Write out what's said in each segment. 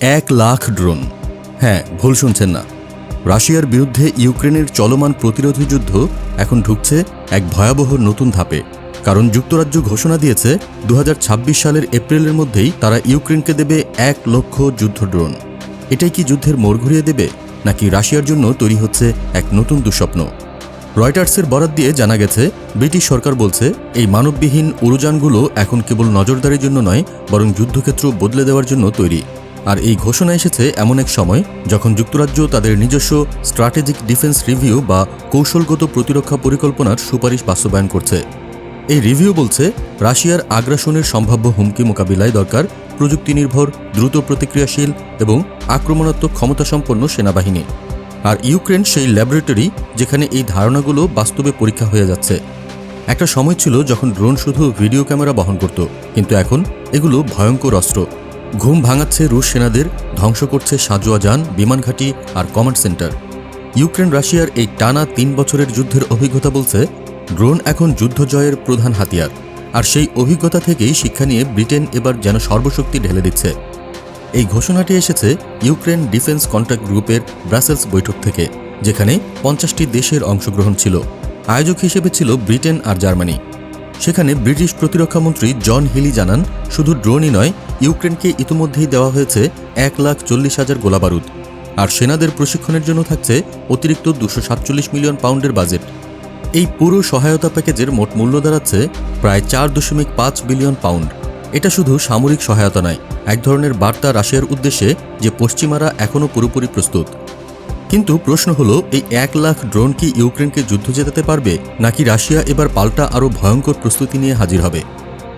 এক লাখ ড্রোন। হ্যাঁ ভুল শুনছেন না। রাশিয়ার বিরুদ্ধে ইউক্রেনের চলমান প্রতিরোধী যুদ্ধ এখন ঢুকছে এক ভয়াবহ নতুন ধাপে। কারণ যুক্তরাজ্য ঘোষণা দিয়েছে দু হাজার ছাব্বিশ সালের এপ্রিলের মধ্যেই তারা ইউক্রেনকে দেবে এক লক্ষ যুদ্ধ ড্রোন। এটাই কি যুদ্ধের মোড় ঘুরিয়ে দেবে, নাকি রাশিয়ার জন্য তৈরি হচ্ছে এক নতুন দুঃস্বপ্ন? রয়টার্সের বরাত দিয়ে জানা গেছে, ব্রিটিশ সরকার বলছে, এই মানববিহীন উড়োযানগুলো এখন কেবল নজরদারির জন্য নয়, বরং যুদ্ধক্ষেত্র বদলে দেওয়ার জন্য তৈরি। আর এই ঘোষণা এসেছে এমন এক সময় যখন যুক্তরাজ্য তাদের নিজস্ব স্ট্র্যাটেজিক ডিফেন্স রিভিউ বা কৌশলগত প্রতিরক্ষা পরিকল্পনার সুপারিশ বাস্তবায়ন করছে। এই রিভিউ বলছে, রাশিয়ার আগ্রাসনের সম্ভাব্য হুমকি মোকাবিলায় দরকার প্রযুক্তি নির্ভর দ্রুত প্রতিক্রিয়াশীল এবং আক্রমণাত্মক ক্ষমতাসম্পন্ন সেনাবাহিনী। আর ইউক্রেন সেই ল্যাবরেটরি যেখানে এই ধারণাগুলো বাস্তবে পরীক্ষা হয়ে যাচ্ছে। একটা সময় ছিল যখন ড্রোন শুধু ভিডিও ক্যামেরা বহন করত, কিন্তু এখন এগুলো ভয়ঙ্কর অস্ত্র। ঘুম ভাঙাচ্ছে রুশ সেনাদের, ধ্বংস করছে সাজোয়া যান আর কমান্ড সেন্টার। ইউক্রেন, রাশিয়ার এই টানা তিন বছরের যুদ্ধের অভিজ্ঞতা বলছে, ড্রোন এখন যুদ্ধ জয়ের প্রধান হাতিয়ার। আর সেই অভিজ্ঞতা থেকেই শিক্ষা নিয়ে ব্রিটেন এবার যেন সর্বশক্তি ঢেলে দিচ্ছে। এই ঘোষণাটি এসেছে ইউক্রেন ডিফেন্স কন্ট্রাক্ট গ্রুপের ব্রাসেলস বৈঠক থেকে, যেখানে পঞ্চাশটি দেশের অংশগ্রহণ ছিল। আয়োজক হিসেবে ছিল ব্রিটেন আর জার্মানি। সেখানে ব্রিটিশ প্রতিরক্ষামন্ত্রী জন হিলি জানান, শুধু ড্রোনই নয়, ইউক্রেনকে ইতিমধ্যেই দেওয়া হয়েছে এক লাখ চল্লিশ হাজার গোলাবারুদ। আর সেনাদের প্রশিক্ষণের জন্য থাকছে অতিরিক্ত দুশো সাতচল্লিশ মিলিয়ন পাউন্ডের বাজেট। এই পুরো সহায়তা প্যাকেজের মোট মূল্য দাঁড়াচ্ছে প্রায় চার দশমিক পাঁচ বিলিয়ন পাউন্ড। এটা শুধু সামরিক সহায়তা নয়, এক ধরনের বার্তা রাশিয়ার উদ্দেশ্যে যে পশ্চিমারা এখনও পুরোপুরি প্রস্তুত। কিন্তু প্রশ্ন হলো, এই এক লাখ ড্রোন কি ইউক্রেনকে যুদ্ধ জেতাতে পারবে, নাকি রাশিয়া এবার পাল্টা আরও ভয়ঙ্কর প্রস্তুতি নিয়ে হাজির হবে?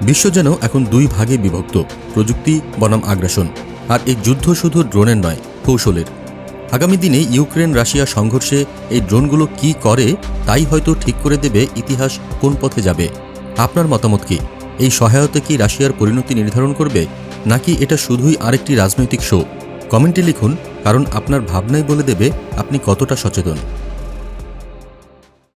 বিশ্ব যেন এখন দুই ভাগে বিভক্ত, প্রযুক্তি বনাম আগ্রাসন, আর এই যুদ্ধ শুধু ড্রোনের নয়, কৌশলের। আগামী দিনে ইউক্রেন রাশিয়া সংঘর্ষে এই ড্রোনগুলো কি করে, তাই হয়তো ঠিক করে দেবে ইতিহাস কোন পথে যাবে। আপনার মতামত কি? এই সহায়তা কি রাশিয়ার পরিণতি নির্ধারণ করবে, নাকি এটা শুধুই আরেকটি রাজনৈতিক শো? কমেন্টে লিখুন কারণ আপনার ভাবনাই বলে দেবে আপনি কতটা সচেতন।